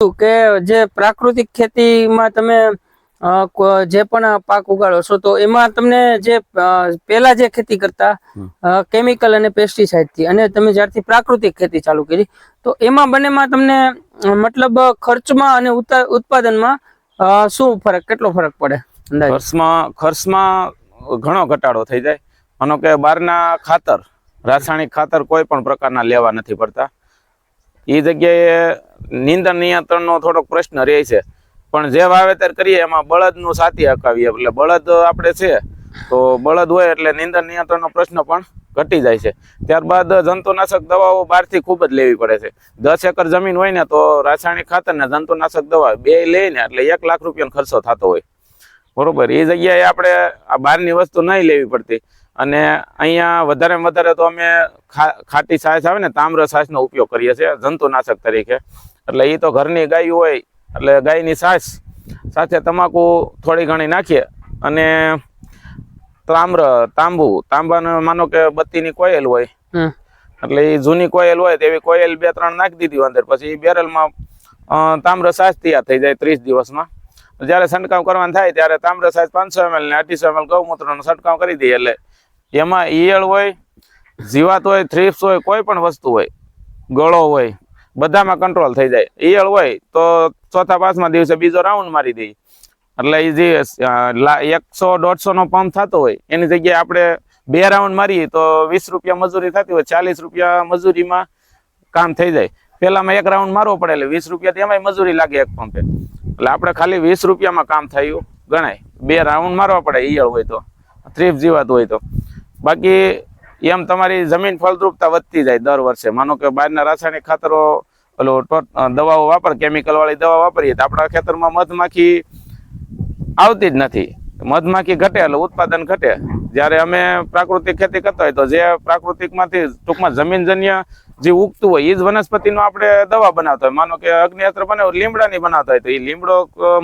કે જે પ્રાકૃતિક ખેતીમાં તમે જે પણ પાક ઉગાડો છો તો એમાં તમને જે પેલા જે ખેતી કરતા કેમિકલ અને પેસ્ટિસાઇડથી અને તમે જ્યારથી પ્રાકૃતિક ખેતી ચાલુ કરી તો એમાં બંનેમાં તમને મતલબ ખર્ચમાં અને ઉત્પાદનમાં શું ફરક કેટલો ફરક પડે? ખર્ચમાં ખર્ચમાં ઘણો ઘટાડો થઈ જાય. માનો કે બહારના ખાતર રાસાયણિક ખાતર કોઈ પણ પ્રકારના લેવા નથી પડતા. એ જગ્યાએ નિંદણ નિયંત્રણનો થોડોક પ્રશ્ન રહે છે. પણ જે વાવેતર કરીએ એમાં બળદનું સાથી હકાવીએ, એટલે બળદ આપણે છે તો બળદ હોય એટલે નિંદણ નિયંત્રણનો પ્રશ્ન પણ ઘટી જાય છે. ત્યારબાદ જંતુનાશક દવાઓ બહારથી ખૂબ જ લેવી પડે છે. દસ એકર જમીન હોય ને તો રાસાયણિક ખાતર ને જંતુનાશક દવા બે લઈને એટલે એક લાખ રૂપિયાનો ખર્ચો થતો હોય. બરોબર એ જગ્યાએ આપણે આ બહારની વસ્તુ નહીં લેવી પડતી. અને અહીંયા વધારે વધારે તો અમે ખા- ખાટી છાશ આવે ને તામ્ર છાશનો ઉપયોગ કરીએ છીએ જંતુનાશક તરીકે. એટલે એ તો ઘરની ગાય હોય એટલે ગાયની છાશ સાથે તમાકુ થોડી ઘણી નાખીએ અને તામ્ર તાંબુ તાંબાને માનો કે બત્તીની કોયલ હોય. એટલે એ જૂની કોયલ હોય તેવી કોયલ બે ત્રણ નાખી દીધી અંદર પછી એ બેરલમાં તામ્ર છાશ તૈયાર થઈ જાય ત્રીસ દિવસમાં. જ્યારે છંટકાવ કરવાનું થાય ત્યારે તામ્ર છાશ પાંચસો એમએલ ને અઢીસો એમએલ ગૌમૂત્રનો છંટકાવ કરી દઈએ એટલે એમાં ઈયળ હોય, જીવાત હોય થ્રીપ્સ હોય, કોઈ પણ વસ્તુ હોય, ગળો હોય, બધામાં કંટ્રોલ થઈ જાય. ઈયળ હોય તો ચોથા પાંચમા દિવસે બીજો રાઉન્ડ મારી દઈએ. એટલે એ જે એકસો દોઢસોનો પંપ થતો હોય, એની જગ્યાએ આપણે બે રાઉન્ડ મારીએ તો વીસ રૂપિયા મજૂરી થતી હોય, ચાલીસ રૂપિયા મજૂરીમાં કામ થઈ જાય. પહેલાંમાં એક રાઉન્ડ મારવો પડે, એટલે વીસ રૂપિયા એમાંય મજૂરી લાગે એક પંપે એટલે આપણે ખાલી વીસ રૂપિયામાં કામ થયું ગણાય. બે રાઉન્ડ મારવા પડે ઈયળ હોય તો થ્રીફ જીવાત હોય તો. બાકી એમ તમારી જમીન ફળદ્રુપતા વધતી જાય દર વર્ષે. માનો કે બહારના રાસાયણિક ખાતરો પેલો દવાઓ વાપર કેમિકલ વાળી દવા વાપરીએ તો આપણા ખેતરમાં મધમાખી આવતી જ નથી. મધમાખી ઘટે એટલે ઉત્પાદન ઘટે. જ્યારે અમે પ્રાકૃતિક ખેતી કરતા હોય તો જે પ્રાકૃતિકમાંથી ટૂંકમાં જમીનજન્ય જે ઉગતું હોય એ જ વનસ્પતિનો આપણે દવા બનાવતા હોય. માનો કે અગ્નિયાત્ર બનાવ લીમડાની બનાવતા હોય તો એ લીમડો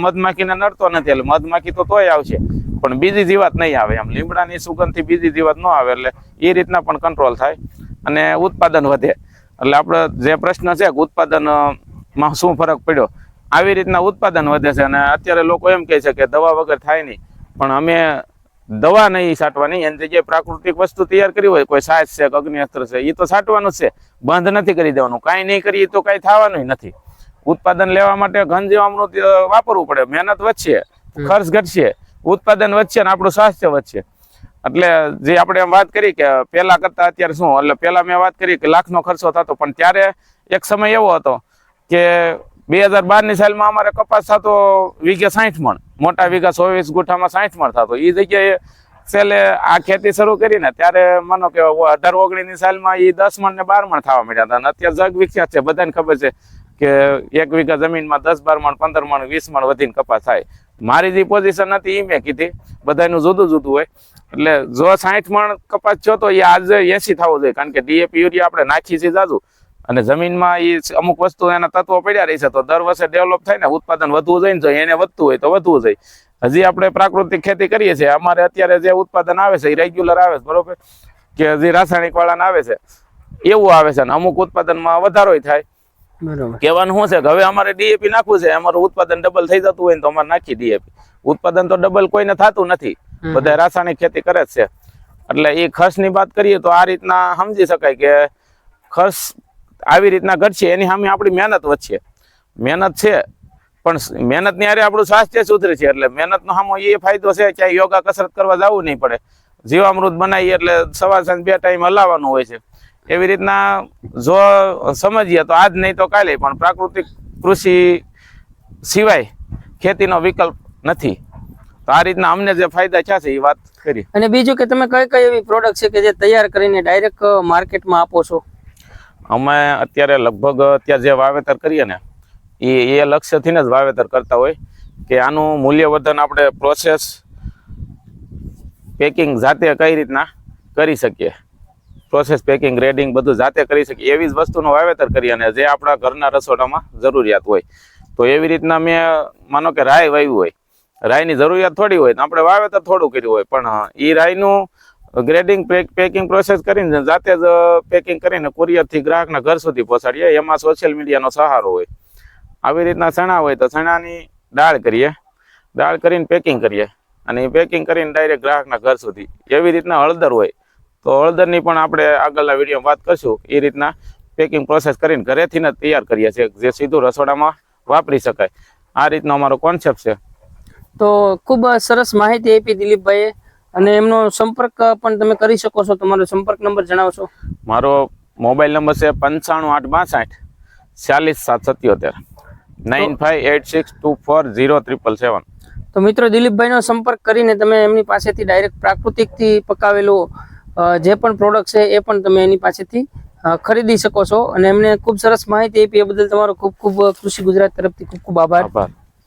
મધમાખીને નડતો નથી. એટલે મધમાખી તો તોય આવશે. પણ બીજી જીવાત નહીં આવે. એમ લીમડાની સુગંધથી બીજી જીવાત ન આવે એટલે એ રીતના પણ કંટ્રોલ થાય અને ઉત્પાદન વધે. એટલે આપણે જે પ્રશ્ન છે કે ઉત્પાદનમાં શું ફરક પડ્યો? આવી રીતના ઉત્પાદન વધે છે અને અત્યારે લોકો એમ કહે છે કે દવા વગર થાય નહીં. પણ અમે દવા નહીં છાંટવાની એની જગ્યાએ પ્રાકૃતિક વસ્તુ તૈયાર કરી હોય કોઈ સાયસ છે અગ્નિઅસ્ત્ર છે એ તો છાંટવાનું છે. બંધ નથી કરી દેવાનું. કાંઈ નહીં કરીએ તો કાંઈ થવાનું નથી. ઉત્પાદન લેવા માટે ઘન જીવામૃત અ, વાપરવું પડે. મહેનત વધશે ખર્ચ ઘટશે. ઉત્પાદન વધશે અને આપણું સ્વાસ્થ્ય વધશે. એટલે જે આપણે એમ વાત કરી કે પહેલાં કરતાં અત્યારે શું, એટલે પહેલાં મેં વાત કરી કે લાખનો ખર્ચો થતો, પણ ત્યારે એક સમય એવો હતો કે બે હજાર બારની સાલમાં અમારે કપાસ થતો વીઘે સાઠ મણ, મોટા વીઘા ચોવીસ ગુઠામાં સાઠ મણ થતો. એ જગ્યાએ છેલ્લે આ ખેતી શરૂ કરીને ત્યારે માનો કે અઢાર ઓગણીની સાલમાં એ દસ મણ ને બાર મણ થવા મળ્યા હતા. અને અત્યારે જગ વિખ્યાત છે, બધાને ખબર છે કે એક વીઘા જમીનમાં દસ બાર મણ, પંદર મણ, વીસ મણ વધીને કપાસ થાય. મારી જે પોઝિશન હતી એ મેં કીધી. બધાનું જુદું જુદું હોય. એટલે જો સાઠ મણ કપાસ થયો તો એ આજે એસી થવો જોઈએ. કારણ કે ડીએપી યુરિયા આપણે નાખી છે જાજુ. અને જમીનમાં એ અમુક વસ્તુ એના તત્વો પડ્યા રહી છે તો દર વર્ષે ડેવલપ થાય ને, ઉત્પાદન વધવું જોઈએ ને, જો એને વધતું હોય તો વધવું જોઈએ. હજી આપણે પ્રાકૃતિક ખેતી કરીએ છીએ. અમારે અત્યારે જે ઉત્પાદન આવે છે એ રેગ્યુલર આવે છે, બરોબર? કે હજી રાસાયણિક વાળાને આવે છે. એવું આવે છે અને અમુક ઉત્પાદનમાં વધારો થાય. કહેવાનું શું છે કે હવે અમારે ડીએપી નાખવું છે અમારું ઉત્પાદન ડબલ થઈ જતું હોય તો અમારે નાખી ડીએપી ઉત્પાદન તો ડબલ કોઈને થતું નથી બધા રાસાયણિક ખેતી કરે જ છે. એટલે એ ખર્ચની વાત કરીએ તો આ રીતના સમજી શકાય કે ખર્ચ આવી રીતના ઘટશે એની સામે આપણી મહેનત વધશે. મહેનત છે પણ મહેનત મહેનતની હારે આપણું સ્વાસ્થ્ય સુધરે છે એટલે મહેનતનો સામો એ ફાયદો છે કે યોગા કસરત કરવા જવું નહીં પડે. જીવામૃત બનાવીએ એટલે સવાર સાંજ બે ટાઈમ હલાવવાનું હોય છે. એવી રીતના જો સમજીએ તો આજ નહીં તો કાલે પણ પ્રાકૃતિક કૃષિ સિવાય ખેતીનો વિકલ્પ નથી. તો આ રીતના અમને જે ફાયદા થયા છે એ વાત કરી. અને બીજું કે તમે કઈ કઈ એવી પ્રોડક્ટ છે કે જે તૈયાર કરીને ડાયરેક્ટ માર્કેટમાં આપો છો? અમે અત્યારે લગભગ અત્યારે જે વાવેતર કરીએ ને એ એ લક્ષ્યથી જ વાવેતર કરતા હોય કે આનું મૂલ્યવર્ધન આપણે પ્રોસેસ પેકિંગ જાતે કઈ રીતના કરી શકીએ. પ્રોસેસ પેકિંગ ગ્રેડિંગ બધું જાતે કરી શકીએ. એવી જ વસ્તુનું વાવેતર કરીએ અને જે આપણા ઘરના રસોડામાં જરૂરિયાત હોય. તો એવી રીતના મેં, માનો કે રાય વાવ્યું હોય. રાયની જરૂરિયાત થોડી હોય આપણે વાવેતર થોડું કર્યું હોય. પણ એ રાયનું ગ્રેડિંગ પેકિંગ પ્રોસેસ કરીને જાતે જ પેકિંગ કરીને કુરિયરથી ગ્રાહકના ઘર સુધી પહોંચાડીએ. એમાં સોશિયલ મીડિયાનો સહારો હોય. આવી રીતના ચણા હોય તો ચણાની દાળ કરીએ. દાળ કરીને પેકિંગ કરીએ. અને એ પેકિંગ કરીને ડાયરેક્ટ ગ્રાહકના ઘર સુધી. એવી રીતના હળદર હોય. તો હળદરની પણ આપણે આગળના વિડીયોમાં વાત કરશું. એ રીતના પેકિંગ પ્રોસેસ કરીને ઘરેથી જ તૈયાર કરીએ છીએ જે સીધું રસોડામાં વાપરી શકાય. આ રીતનો અમારો કોન્સેપ્ટ છે. તો ખૂબ સરસ માહિતી આપી દિલીપભાઈએ અને એમનો સંપર્ક પણ તમે કરી શકો છો. તમારો સંપર્ક નંબર જણાવશો. મારો મોબાઈલ નંબર છે પંચાણું આઠ બાસઠ ચાલીસ સાત સત્યોતેર. Nine five eight six two four zero triple seven તો મિત્રો દિલીપભાઈનો સંપર્ક કરીને તમે એમની પાસેથી ડાયરેક્ટ પ્રાકૃતિકથી પકાવેલું જે પણ પ્રોડક્ટ છે એ પણ તમે એની પાસેથી ખરીદી શકો છો. અને એમને ખૂબ સરસ માહિતી આપી. એ બદલ તમારો ખૂબ ખૂબ કૃષિ ગુજરાત તરફથી ખૂબ ખૂબ આભાર.